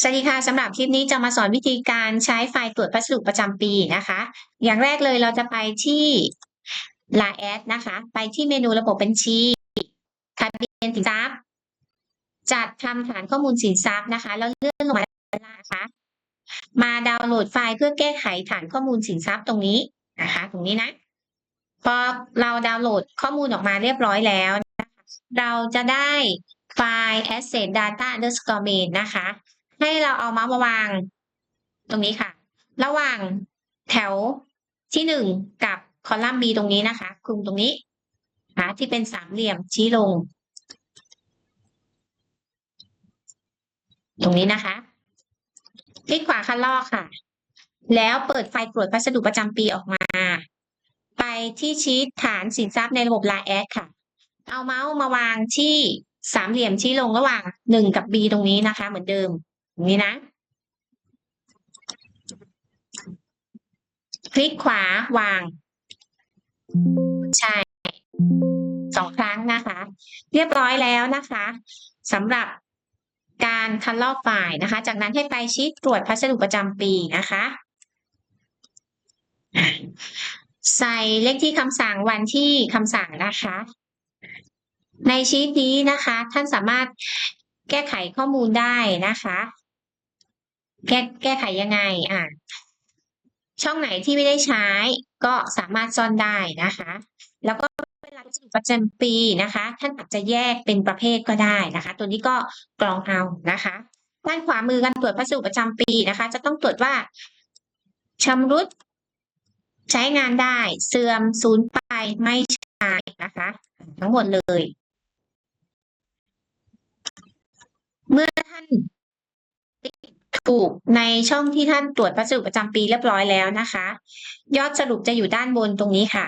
สวัสดีค่ะสำหรับคลิปนี้จะมาสอนวิธีการใช้ไฟล์ตรวจพัสดุประจำปีนะคะ อย่างแรกเลยเราจะไปที่ l a แอดนะคะ ไปที่เมนูระบบบัญชีทะเบียนสินทรัพย์ จัดทำฐานข้อมูลสินทรัพย์นะคะ แล้วเลื่อนลงมาด้านล่างนะคะมาดาวน์โหลดไฟล์เพื่อแก้ไขฐานข้อมูลสินทรัพย์ตรงนี้นะคะ ตรงนี้นะ พอเราดาวน์โหลดข้อมูลออกมาเรียบร้อยแล้ว เราจะได้ไฟล์ asset data underscore main นะคะ ให้เราเอาเมาส์มาวาง ตรงนี้ค่ะ ระหว่างแถวที่หนึ่งกับคอลัมน์ B ตรงนี้นะคะคลุมตรงนี้นะคะที่เป็นสามเหลี่ยมชี้ลง ตรงนี้นะคะคลิกขวาคันลอกค่ะ แล้วเปิดไฟตรวจพัสดุประจำปีออกมา ไปที่ชีตฐานสินทรัพย์ในระบบ l a แอดค่ะ เอาเมาส์มาวางที่สามเหลี่ยมชี้ลงระหว่างหนึ่งกับ B ตรงนี้นะคะ เหมือนเดิม นี้นะ คลิกขวาวาง ใช่สองครั้งนะคะ เรียบร้อยแล้วนะคะสำหรับการคัดลอกไฟล์นะคะ จากนั้นให้ไปชีตตรวจพัสดุประจำปีนะคะอะใส่เลขที่คำสั่งวันที่คำสั่งนะคะ ในชีตนี้นะคะ ท่านสามารถแก้ไขข้อมูลได้นะคะ แก้แก้ไขยังไงอะช่องไหนที่ไม่ได้ใช้ก็สามารถซ่อนได้นะคะ แล้วก็เวลาสรุปประจำปีนะคะ ท่านอาจจะแยกเป็นประเภทก็ได้นะคะ ตัวนี้ก็กรองเอานะคะ ด้านขวามือการตรวจพัสดุประจำปีนะคะ จะต้องตรวจว่าชำรุด ใช้งานได้ เสื่อมสูญไปไม่ใช้นะคะ ทั้งหมดเลย เมื่อท่าน ถูกในช่องที่ท่านตรวจพัสดุประจำปีเรียบร้อยแล้วนะคะ ยอดสรุปจะอยู่ด้านบนตรงนี้ค่ะ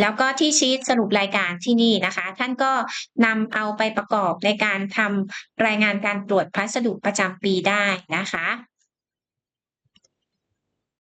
แล้วก็ที่ชีตสรุปรายการที่นี่นะคะ ท่านก็นำเอาไปประกอบในการทำรายงานการตรวจพัสดุประจำปีได้นะคะ